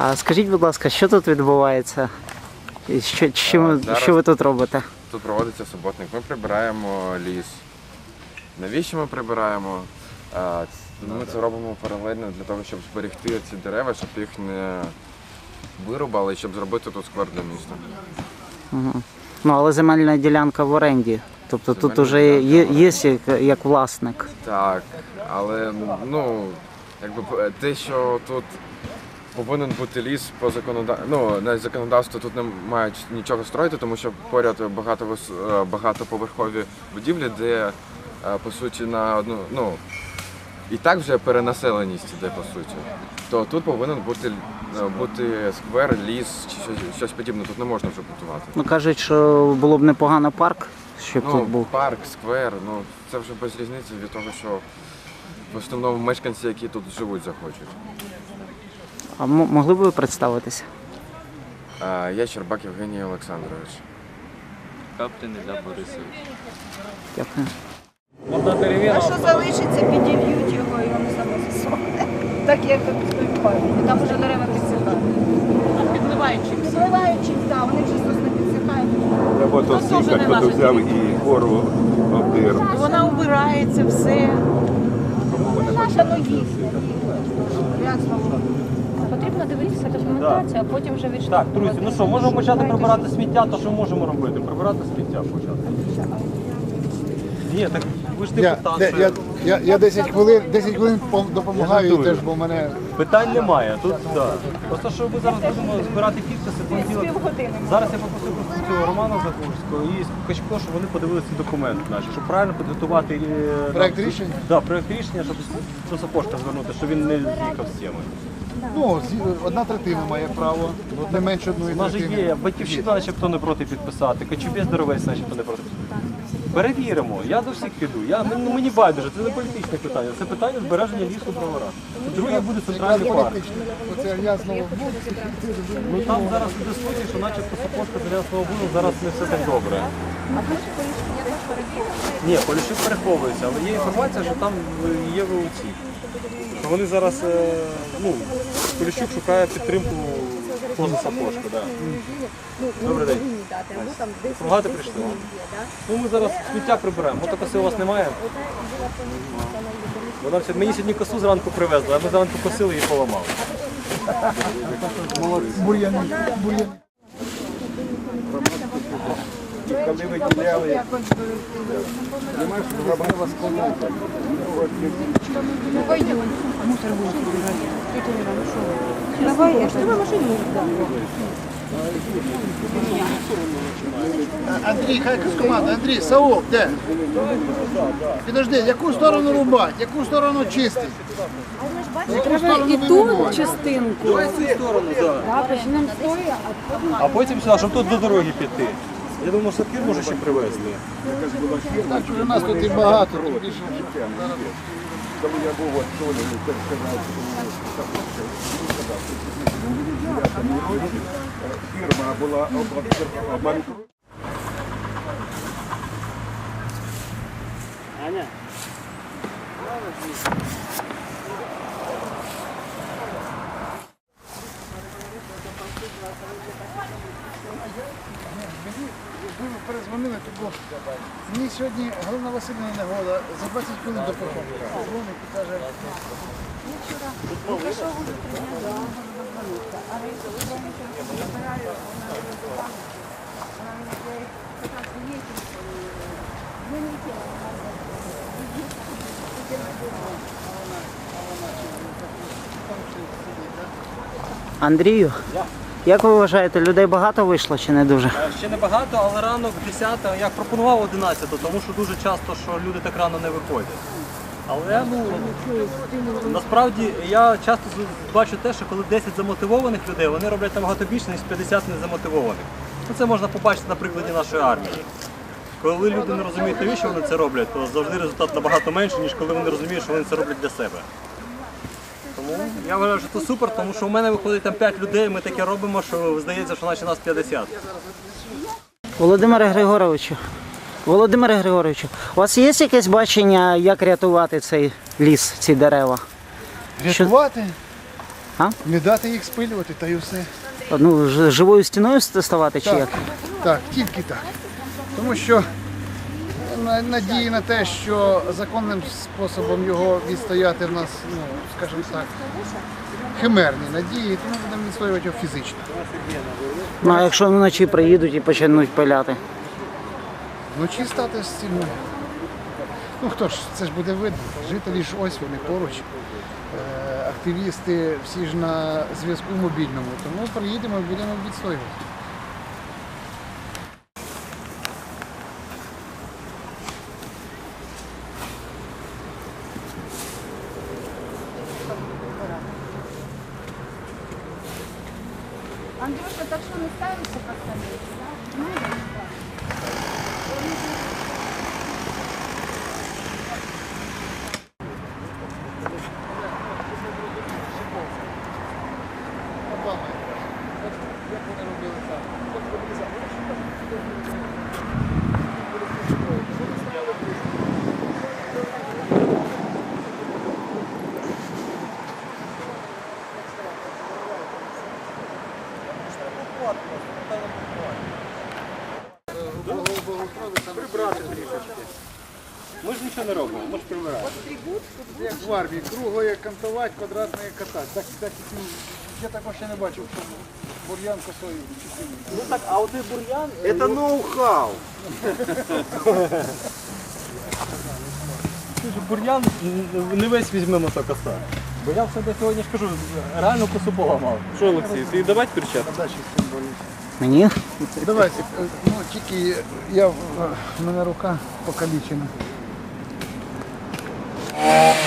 А скажіть, будь ласка, що тут відбувається? І що, чим, зараз- що ви тут робите? Тут проводиться суботник. Ми прибираємо ліс. Навіщо ми прибираємо? А, ц- Ми це робимо паралельно для того, щоб зберегти ці дерева, щоб їх не вирубали, щоб зробити тут сквер для міста. Ну, але земельна ділянка в оренді. Тобто тут Земельна вже є, ділянка в є як, як власник. Так, але ну, якби п- те, що тут повинен бути ліс по законодавству, ну, на законодавство тут не мають нічого строїти, тому що поряд багато вис- е, багатоповерхові будівлі, де е, по суті на одну, ну, і так вже перенаселеність іде по суті. То тут повинен бути, е, бути сквер, ліс чи щось, щось подібне. Тут не можна вже будувати. Ну кажуть, що було б непогано парк, щоб Ну, тут був. парк, сквер, ну це вже без різниці від того, що в основному мешканці, які тут живуть, захочуть. А могли б ви представитися? А, я Щербак Євгеній Олександрович. Каптин Ілля Борисович. Дякую. А що залишиться, підільють його і воно само засохне. Так як тут пам'ять. Там уже дерева підсихають. Підливаючи. Зливаючись, так, вони вже сосни підсихають. Або то Ну, хто взяв і гору обдир. Вона убирається, все. Наша ну їхня. Ясно. Потрібно дивитися документацію, а потім вже відштовхуватися. Так, друзі, ну що, можемо почати прибирати сміття, то що можемо робити? Прибирати сміття почати. Ні, так ви ж Я, депутат. де- я, я, я 10 хвилин, 10 хвилин пом- допомагаю Я теж, бо в мене Питань немає. Тут да. Просто що ми зараз будемо збирати підписи понеділок. Зараз я попросив просто цього Романа Загорського і Качко, щоб вони подивилися документ наш, щоб правильно підготувати е, Проект нам- рішення? Да, проект рішення, щоб до Сапожка звернути, щоб він не з'їхав з теми. ну, з- одна третина має право, не менше одної У нас же третини. є батьківщина, начебто не проти підписати, Кочубець здоровець, начебто не проти підписати. Перевіримо, я до всіх піду. Я, ну, мені байдуже, це не політичне питання, це питання збереження лісу бровара. Друге буде центральний парк. Оце я знову. Ну там зараз іде слухи, що начебто Сапожка Зарянського буду, зараз не все так добре. Ні, Поліщук переховується, але є інформація, що там е, є вилуці. Вони зараз, е, ну, Поліщук шукає підтримку поза Сапожку, так. Добрий день. Помагати прийшли? Ну ми зараз сміття приберемо. Мотокоси у вас немає? Вона все- мені сьогодні косу зранку привезли, а ми зранку косили і поламали. Бур'яни. Коли виділяли, немає, що зробили вас Давай, я ж тебе машину. Андрій, хай з команда. Андрій, Саул, де? Підожди, яку сторону рубати, яку сторону чистити? Яку сторону І ту частинку. Да, почнемо з тої, а потім А потім сюди, щоб тут до дороги піти. Я думаю, сапір може ще привезти. Так, у нас тут і багато. тут більше. коли я був от Толі, він теж сказав, що фірма була обманута. Ви перезвонили, то було. Мені сьогодні Галина Васильівна Негода за 20 хвилин до Прокопка. Дзвонить і каже, Андрію, як ви вважаєте, людей багато вийшло чи не дуже? Е, Ще не багато, але ранок 10, я пропонував 11, тому що дуже часто що люди так рано не виходять. Але ну насправді я часто бачу те, що коли 10 замотивованих людей, вони роблять набагато більше, ніж 50 незамотивованих. Ну, це можна побачити на прикладі нашої армії. Коли люди не розуміють, навіщо вони це роблять, то завжди результат набагато менший, ніж коли вони розуміють, що вони це роблять для себе. Тому я вважаю, що це супер, тому що у мене виходить там 5 людей, ми таке робимо, що здається, що наче нас 50. Володимире Григоровичу, Володимире Григоровичу, у вас є якесь бачення, як рятувати цей ліс, ці дерева? рятувати? А? Не дати їх спилювати, та й все. Ну, ж- живою стіною ставати чи як? так, тільки так. Тому що надії на те, що законним способом його відстояти в нас, ну, скажімо так, химерні надії, тому будемо відстоювати його фізично. Ну а якщо вночі приїдуть і почнуть пиляти? Вночі стати з цим. Ну хто ж, це ж буде видно. Жителі ж ось вони поруч. Е, Активісти всі ж на зв'язку мобільному. Тому приїдемо і будемо відстоювати. Андрюша, так що не ставимося пацани? Ми ж нічого не робимо, ми ж прибираємо. Як в армії, круглої кантувати, квадратної катати. Так, так, ну, я такого ще не бачив, що бур'ян косою. Ну так, а от і бур'ян. Это ноу-хау. Ти ж бур'ян не весь візьмемо то коса. Бо я в себе сьогодні ж кажу, реально косу поламав. Що, Олексій, ти давай перчатку? Мені? Давайте, е, ну тільки я, в мене рука покалічена. Oh.